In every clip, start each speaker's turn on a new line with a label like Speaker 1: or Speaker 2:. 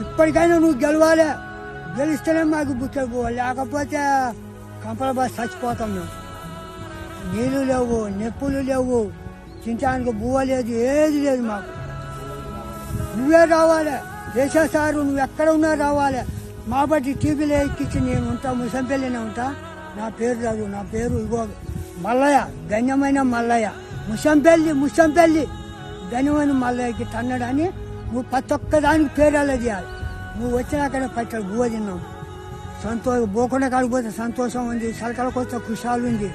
Speaker 1: ఇప్పటికైనా నువ్వు గెలవాలి. గెలిస్తేనే మాకు బుక్కలు పోవాలి లేకపోతే కంపల చచ్చిపోతాం మేము. నీళ్ళు లేవు నిప్పులు లేవు. తినడానికి బువ్వ లేదు ఏది లేదు మాకు. నువ్వే రావాలి. దేశసారు నువ్వు ఎక్కడ ఉన్నా రావాలి. మా బట్టి టీవీలో ఎక్కించి నేను ఉంటా ముసంపల్లినే ఉంటా. నా పేరు రాదు నా పేరు ఇగో మల్లయ్య గణ్యమైన మల్లయ్య. ముసంపల్లి ముసంపల్లి గణ్యమైన మల్లయ్యకి తన్నడని నువ్వు ప్రతి ఒక్కదానికి పేరేలా చేయాలి. నువ్వు వచ్చినాకనే పట్టాడు గువ్వ తిన్నావు. సంతోషం పోకుండా కాకపోతే సంతోషం ఉంది సలకలకు వస్తే కుషాలు ఉంది.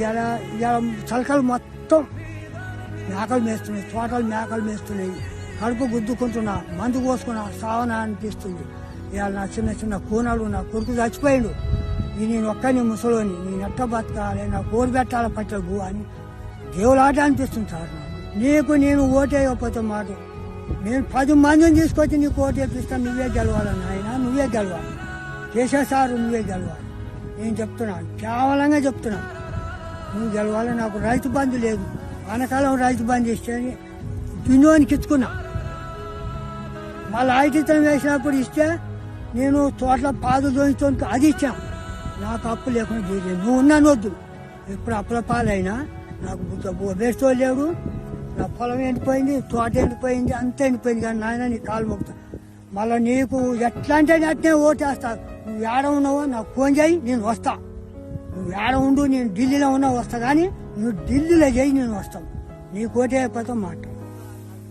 Speaker 1: ఇలా ఇలా చలకలు మొత్తం మేకలు మేస్తున్నాయి తోటలు మేకలు మేస్తున్నాయి. కడుపు గుద్దుకుంటున్నా మందు కోసుకున్నా సావన అనిపిస్తుంది. ఇవాళ నా చిన్న చిన్న కూనలు నా కొడుకు చచ్చిపోయాడు. ఇది నేను ఒక్కని ముసలోని నేను ఎట్ట బతకాలి నా కోరి పెట్టాలి పట్టలు భూ అని దేవులాట అనిపిస్తుంది సార్ నీకు. నేను ఓటేయకపోతే మాట నేను పది మందిని తీసుకొచ్చి నీకు ఓటు వేపిస్తాను నువ్వే గెలవాలని ఆయన నువ్వే గెలవాలి. కేసీఆర్ నువ్వే గెలవాలి. నేను చెప్తున్నాను. కేవలంగా చెప్తున్నాను. నువ్వు గెలవాలి? నాకు రైతు బంధు లేదు. ఆనకాలం రైతు బంధు ఇస్తే దున్నోనికి ఇచ్చుకున్నా మళ్ళీ ఆయుధితం వేసినప్పుడు ఇస్తే నేను తోటలో పాదు దోయించుకోనికి అది ఇచ్చాను నాకు అప్పు లేకుండా నువ్వు ఉన్నాను వద్దు ఇప్పుడు అప్పుల పాలైనా నాకు బుద్ధ వేస్తూ లేడు. నా పొలం ఎండిపోయింది తోట ఎండిపోయింది అంత ఎండిపోయింది కానీ నాయన నీ కాలు మొక్కుతా. మళ్ళీ నీకు ఎట్లా అంటే అట్నే ఓటేస్తా. నువ్వు ఏడ ఉన్నావో నాకు ఫోన్ చేయి నేను వస్తా. నువ్వు ఏడ ఉండు నేను ఢిల్లీలో ఉన్నా వస్తా. కానీ నువ్వు ఢిల్లీలో చేయి నేను వస్తాను. నీకు ఓటే అయిపోతాం మాట